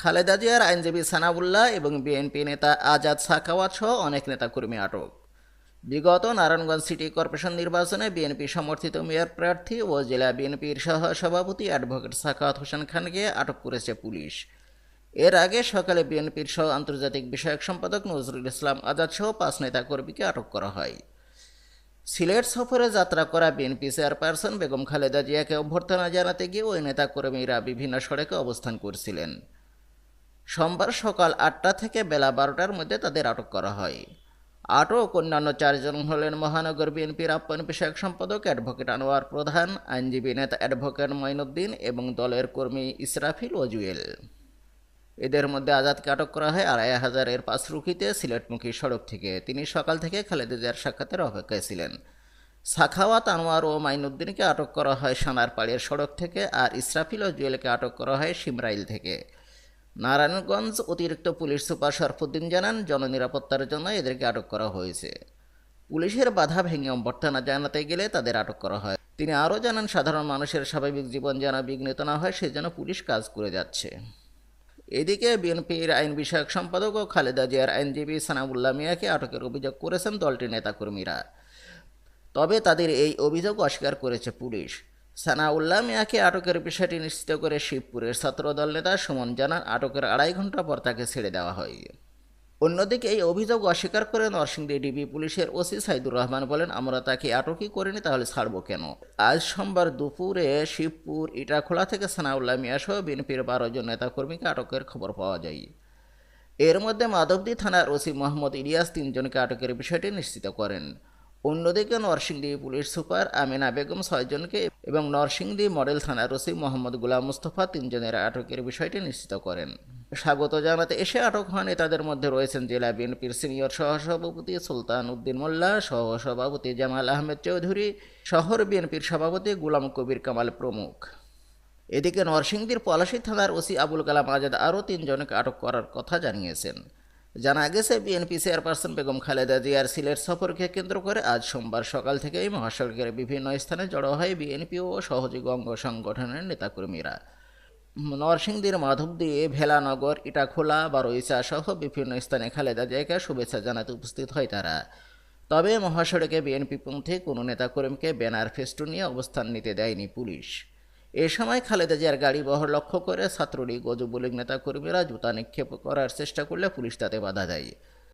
খালেদা জিয়ার আইনজীবী সানাবুল্লাহ এবং বিএনপি নেতা আজাদ সাকাওয়াত সহ অনেক নেতাকর্মী আটক। বিগত নারায়ণগঞ্জ সিটি কর্পোরেশন নির্বাচনে বিএনপি সমর্থিত মেয়র প্রার্থী ও জেলা বিএনপির সহ সভাপতি অ্যাডভোকেট সাকাওয়াত হোসেন খানকে আটক করেছে পুলিশ। এর আগে সকালে বিএনপির সহ আন্তর্জাতিক বিষয়ক সম্পাদক নজরুল ইসলাম আজাদ সহ পাঁচ নেতাকর্মীকে আটক করা হয়। সিলেট সফরে যাত্রা করা বিএনপি চেয়ারপারসন বেগম খালেদা জিয়াকে অভ্যর্থনা জানাতে গিয়ে ওই নেতাকর্মীরা বিভিন্ন সড়কে অবস্থান করছিলেন। সোমবার সকাল আটটা থেকে বেলা বারোটার মধ্যে তাদের আটক করা হয়। আটক অন্যান্য চারজন হলেন মহানগর বিএনপির আপ্যায়ন বিষয়ক সম্পাদক অ্যাডভোকেট আনোয়ার প্রধান, আইনজীবী নেতা অ্যাডভোকেট মঈনুদ্দিন এবং দলের কর্মী ইসরাফিল ও জুয়েল এদের মধ্যে আজাদকে আটক করা হয় আড়াই হাজারের পাঁচরুখিতে সিলেটমুখী সড়ক থেকে। তিনি সকাল থেকে খালেদা জিয়ার সাক্ষাতের অপেক্ষায় ছিলেন। সাখাওয়াত আনোয়ার ও মাইনুদ্দিনকে আটক করা হয় সানারপাড়ের সড়ক থেকে আর ইসরাফিল ও জুয়েলকে আটক করা হয় সিমরাইল থেকে। নারায়ণগঞ্জ অতিরিক্ত পুলিশ সুপার শরফুদ্দিন জানান, জননিরাপত্তার জন্য এদেরকে আটক করা হয়েছে। পুলিশের বাধা ভেঙে অভ্যর্থনা জানাতে গেলে তাদের আটক করা হয়। তিনি আরও জানান, সাধারণ মানুষের স্বাভাবিক জীবন যেন বিঘ্নিত না হয় সেজন্য পুলিশ কাজ করে যাচ্ছে। এদিকে বিএনপির আইন বিষয়ক সম্পাদক ও খালেদা জিয়ার আইনজীবী সানাউল্লাহ মিয়াকে আটকের অভিযোগ করেছেন দলটির নেতাকর্মীরা। তবে তাদের এই অভিযোগ অস্বীকার করেছে পুলিশ। সানাউল্লাহ মিয়াকে আটকের বিষয়টি নিশ্চিত করে শিবপুরের ছাত্রদল নেতা সুমন জানান, আটকের আড়াই ঘণ্টা পর তাকে ছেড়ে দেওয়া হয়। অন্যদিকে এই অভিযোগ অস্বীকার করে নরসিংদী ডিবি পুলিশের ওসি সাইদুর রহমান বলেন, আমরা তাকে আটকই করিনি, তাহলে ছাড়বো কেন? আজ সোমবার দুপুরে শিবপুর ইটাখোলা থেকে সানাউল্লাহ মিয়া সহ বিএনপির বারো জন নেতাকর্মীকে আটকের খবর পাওয়া যায়। এর মধ্যে মাধবদী থানার ওসি মোহাম্মদ ইলিয়াস তিনজনকে আটকের বিষয়টি নিশ্চিত করেন। অন্যদিকে নরসিংদী পুলিশ সুপার আমিনা বেগম ছয়জনকে এবং নরসিংদী মডেল থানার ওসি মোহাম্মদ গুলাম মুস্তফা তিনজনের আটকের বিষয়টি নিশ্চিত করেন। স্বাগত জানাতে এসে আটক হন তাদের মধ্যে রয়েছেন জেলা বিএনপির সিনিয়র সহসভাপতি সুলতান উদ্দিন মোল্লা, সহসভাপতি জামাল আহমেদ চৌধুরী, শহর বিএনপির সভাপতি গুলাম কবির কামাল প্রমুখ। এদিকে নরসিংদীর পলাশী থানার ওসি আবুল কালাম আজাদ আরও তিনজনকে আটক করার কথা জানিয়েছেন। জানা গেছে বিএনপি চেয়ারপারসন বেগম খালেদা জিয়ার সিলেট সফরকে কেন্দ্র করে আজ সোমবার সকাল থেকেই মহাসড়কের বিভিন্ন স্থানে জড়ো হয় বিএনপি ও সহযোগী অঙ্গ সংগঠনের নেতাকর্মীরা। নরসিংদীর মাধবদী, ভেলানগর, ইটাখোলা, বারোইচা সহ বিভিন্ন স্থানে খালেদা জিয়াকে শুভেচ্ছা জানাতে উপস্থিত হয় তারা। তবে মহাসড়কে বিএনপিপন্থী কোনো নেতাকর্মীকে ব্যানার ফেস্টুন নিয়ে অবস্থান নিতে দেয়নি পুলিশ। এ সময় খালেদা জিয়ার গাড়ি বহর লক্ষ্য করে ছাত্রলীগ ও যুবলীগ নেতাকর্মীরা জুতা নিক্ষেপ করার চেষ্টা করলে পুলিশ তাতে বাধা দেয়।